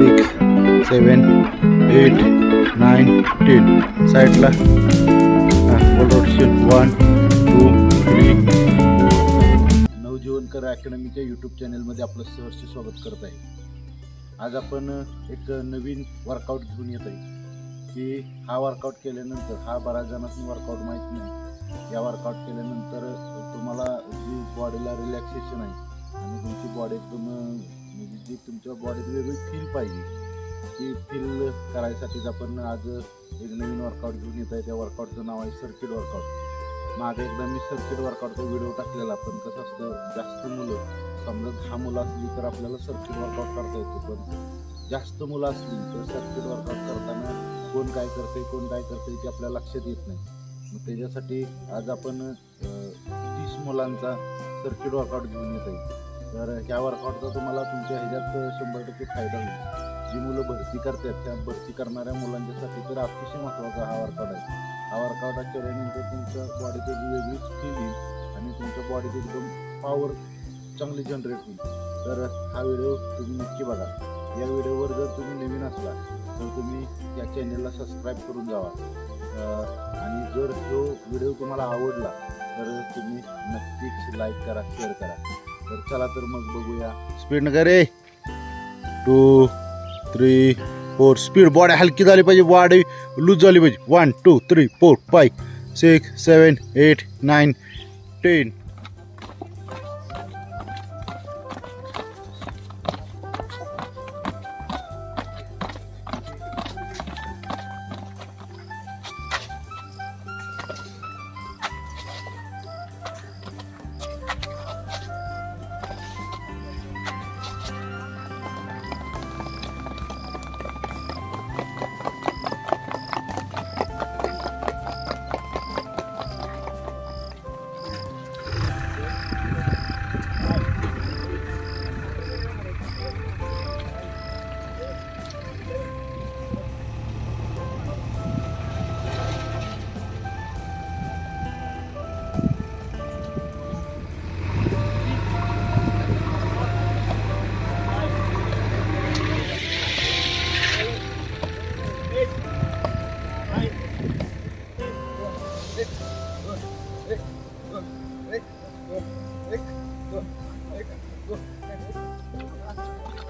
Six seven eight nine ten साईडला one two three Navjivankar अकॅडमीच्या YouTube चॅनलमध्ये आपलं सहर्ष स्वागत करत आहे. आज आपण एक नवीन वर्कआउट घेऊन येत आहे. की हा वर्कआउट केल्यानंतर हा बऱ्याच जणांनी वर्कआउट माहीत नाही. या वर्कआउट केल्यानंतर तुम्हाला जी बॉडीला रिलॅक्सेशन आहे आणि तुमची बॉडी एकदम म्हणजे जी तुमच्या बॉडीत वेगळी फील पाहिजे. ती फील करायसाठीच आपण आज एक नवीन वर्कआउट घेऊन येत आहे. त्या वर्कआउटचं नाव आहे सर्किट वर्कआउट मागे एकदा मी सर्किट वर्कआउटचा व्हिडिओ टाकलेला पण कसं असतं जास्त मुलं समजा दहा मुलं असली तर आपल्याला सर्किट वर्कआउट करता येतो पण जास्त मुलं असली तर सर्किट वर्कआउट करताना कोण काय करते कोण काय करते ते आपल्या लक्षात येत नाही. मग त्याच्यासाठी आज आपण तीस मुलांचा सर्किट वर्कआउट घेऊन येत आहे. तर ह्या वर्कआउटचा तुम्हाला तुमच्या ह्याच्यात शंभर टक्के फायदा होईल. जी मुलं भरती करतात त्या भरती करणाऱ्या मुलांच्यासाठी तर अतिशय महत्त्वाचा हा वर्कआउट आहे. हा वर्कआउट केल्यानंतर तुमच्या बॉडीत एक वेगळीच फील येईल आणि तुमच्या बॉडीत एकदम पॉवर चांगली जनरेट होईल. तर हा व्हिडिओ तुम्ही नक्की बघा. या व्हिडिओवर जर तुम्ही नवीन असला तर तुम्ही या चॅनलला सबस्क्राईब करून जावा. आणि जर तो व्हिडिओ तुम्हाला आवडला तर तुम्ही नक्कीच लाईक करा शेअर करा. तर चला तर मग बघूया. स्पीड न रे. Two three four speed body हलकी झाली पाहिजे बॉडी लूज झाली पाहिजे. One two three four five six seven eight nine ten Thank you.